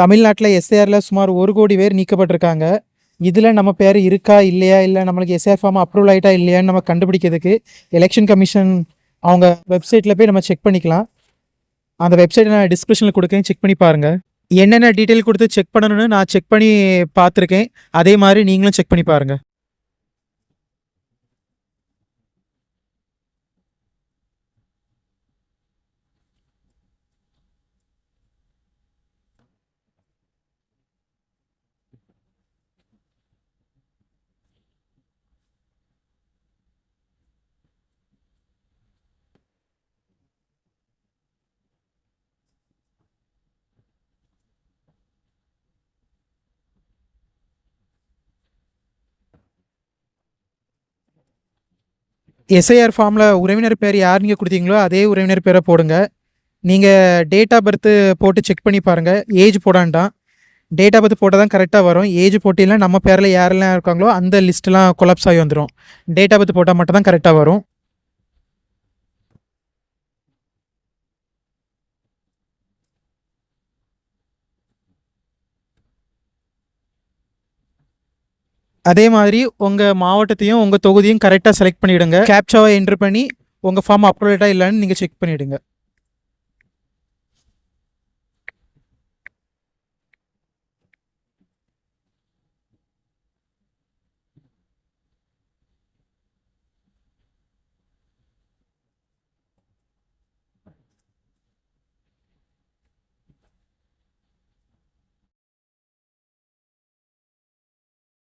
தமிழ்நாட்டில் எஸ்ஏஆரில் சுமார் ஒரு கோடி பேர் நீக்கப்பட்டிருக்காங்க. இதில் நம்ம பேர் இருக்கா இல்லையா இல்லை நம்மளுக்கு எஸ்ஏஆர் ஃபார்ம் அப்ரூவல் ஆகிட்டா இல்லையான்னு நம்ம கண்டுபிடிக்கிறதுக்கு எலெக்ஷன் கமிஷன் அவங்க வெப்சைட்டில் போய் நம்ம செக் பண்ணிக்கலாம். அந்த வெப்சைட்டை நான் டிஸ்கிரிப்ஷனில் கொடுக்கேன் செக் பண்ணி பாருங்கள் என்னென்ன டீட்டெயில் கொடுத்து செக் பண்ணணும்னு நான் செக் பண்ணி பார்த்துருக்கேன். அதே மாதிரி நீங்களும் செக் பண்ணி பாருங்கள் எஸ்ஐஆர் ஃபார்மில் உறவினர் பேர் யார் நீங்கள் கொடுத்தீங்களோ அதே உறவினர் பேரை போடுங்க. நீங்கள் டேட் ஆஃப் பர்த்து போட்டு செக் பண்ணி பாருங்கள் ஏஜ் போடாண்டாம். டேட் ஆஃப் பர்த் போட்டால் தான் கரெக்டாக வரும். ஏஜ் போட்டிலாம் நம்ம பேரில் யாரெல்லாம் இருக்காங்களோ அந்த லிஸ்ட்லாம் கொலாப்ஸ் ஆகி வந்துடும் டேட் ஆஃப் பர்த் போட்டால் மட்டும் தான் கரெக்டாக வரும். அதே மாதிரி உங்கள் மாவட்டத்தையும் உங்கள் தொகுதியும் கரெக்டாக செலக்ட் பண்ணிவிடுங்க கேப்சாவை என்ட்ரு பண்ணி உங்கள் ஃபார்ம் அப்டேட்டாக இல்லைன்னு நீங்கள் செக் பண்ணிவிடுங்க